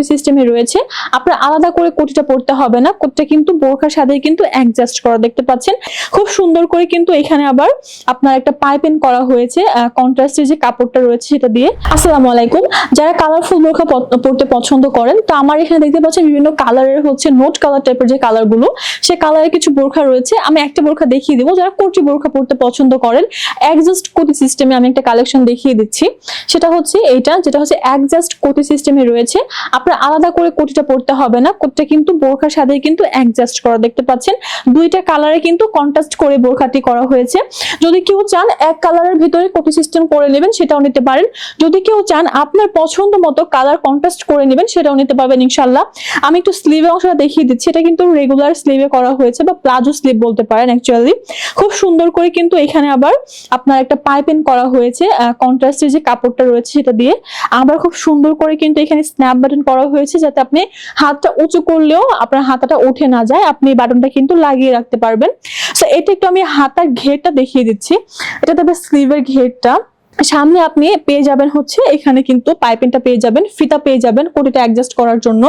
কোটি সিস্টেমে রয়েছে, আপনার আলাদা করে কোটিটা পড়তে হবে না। কোটিটা কিন্তু বোরখার সাথে কিন্তু অ্যাডজাস্ট করা দেখতে পাচ্ছেন। খুব সুন্দর করে কিন্তু এখানে আবার আপনার একটা পাইপিং করা হয়েছে কন্ট্রাস্টের যে কাপড়টা রয়েছে সেটা দিয়ে। আসসালামু আলাইকুম। যারা কালারফুল বোরখা পড়তে পছন্দ করেন, তো আমার এখানে দেখতে পাচ্ছেন বিভিন্ন কালারের হচ্ছে নোট কালার টাইপের যে কালারগুলো সে কালারের কিছু বোরখা রয়েছে। আমি একটা বোরখা দেখিয়ে দিব। যারা কোটি বোরখা পড়তে পছন্দ করেন অ্যাডজাস্ট কোটি সিস্টেমে আমি একটা কালেকশন দেখিয়ে দিচ্ছি। সেটা হচ্ছে এইটা, যেটা হচ্ছে অ্যাডজাস্ট কোটি সিস্টেমে রয়েছে। আপনার আলাদা করে কোটিটা পড়তে হবে না। কোটিটা কিন্তু বোরখার সাথে কিন্তু অ্যাডজাস্ট করা দেখতে পাচ্ছেন। দুইটা কালারে কিন্তু কন্ট্রাস্ট করে বোরখাটি করা হয়েছে। যদি কেউ চান এক কালারের ভিতরে কোটি সিস্টেম করে নেবেন, সেটাও নিতে পারেন। যদি কেউ চান আপনার পছন্দ মতো কালার কন্ট্রাস্ট করে নেবেন, সেটাও নিতে পারবেন ইনশাল্লাহ আমি একটু স্লিভের অংশটা দেখিয়ে দিচ্ছি। এটা কিন্তু রেগুলার স্লিভে করা হয়েছে বা প্লাজো স্লিভ বলতে পারেন অ্যাকচুয়ালি খুব সুন্দর করে কিন্তু এখানে আবার আপনার একটা পাইপিং করা হয়েছে। কন্ট্রাস্টের যে কাপড়টা রয়েছে সেটা দিয়ে। আবার খুব সুন্দর করে কিন্তু এখানে স্ন্যাপ বাটন করা হয়েছে যাতে আপনি হাতটা উঁচু করলেও আপনার হাতাটা উঠে না যায়, আপনি বাটনটা কিন্তু লাগিয়ে রাখতে পারবেন। সো এটা একটু আমি হাতার ঘেরটা দেখিয়ে দিচ্ছি। এটা তবে স্লিভের ঘেরটা। সামনে আপনি পেয়ে যাবেন হচ্ছে, এখানে কিন্তু পাইপিংটা পেয়ে যাবেন, ফিতা পেয়ে যাবেন, কোটিটা অ্যাডজাস্ট করার জন্য।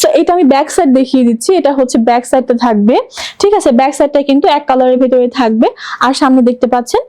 সো এটা আমি ব্যাক সাইড দেখিয়ে দিচ্ছি, এটা হচ্ছে ব্যাক সাইডটা থাকবে। ঠিক আছে ব্যাক সাইডটা কিন্তু এক কালারের ভিতরে থাকবে। আর সামনে দেখতে পাচ্ছেন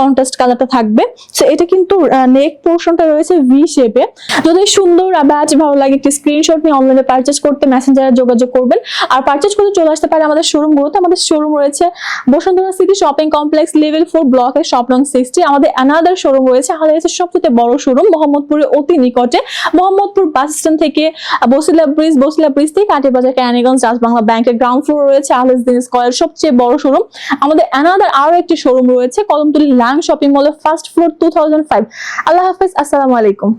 কন্ট্রাস্ট কালারটা থাকবে। সো এটা কিন্তু নেক পোর্শনটা রয়েছে ভি শেপে যদি সুন্দর ব্যাচ ভালো লাগে, একটি স্ক্রিনশট নিয়ে অনলাইনে পারচেজ করতে মেসেঞ্জারে যোগাযোগ করবেন। আর পারচেজ করতে চলে আসতে পারে আমাদের শোরুমগুলোতে আমাদের শোরুম রয়েছে Bashundhara city shopping complex level four ব্লকের শপ নং সিক্সটি আমাদের অ্যানাদার শোরুম রয়েছে, আমাদের কাছে সবচেয়ে বড় শোরুম মোহাম্মদপুরের অতি নিকটে। মোহাম্মদপুর বাস স্ট্যান্ড থেকে বসিলা ব্রিজ বসিলা ব্রিজ থেকে কাটি বাজার ক্যানিগঞ্জ রাজবাংলা ব্যাংকের গ্রাউন্ড ফ্লোর রয়েছে আহলেস দিন স্কয়ার সবচেয়ে বড় শোরুম আমাদের অ্যানাদার আরও একটি শোরুম রয়েছে, কদমতলি ল্যাং শপিং মলের first floor two thousand five আল্লাহ হাফিজ আসসালামু আলাইকুম।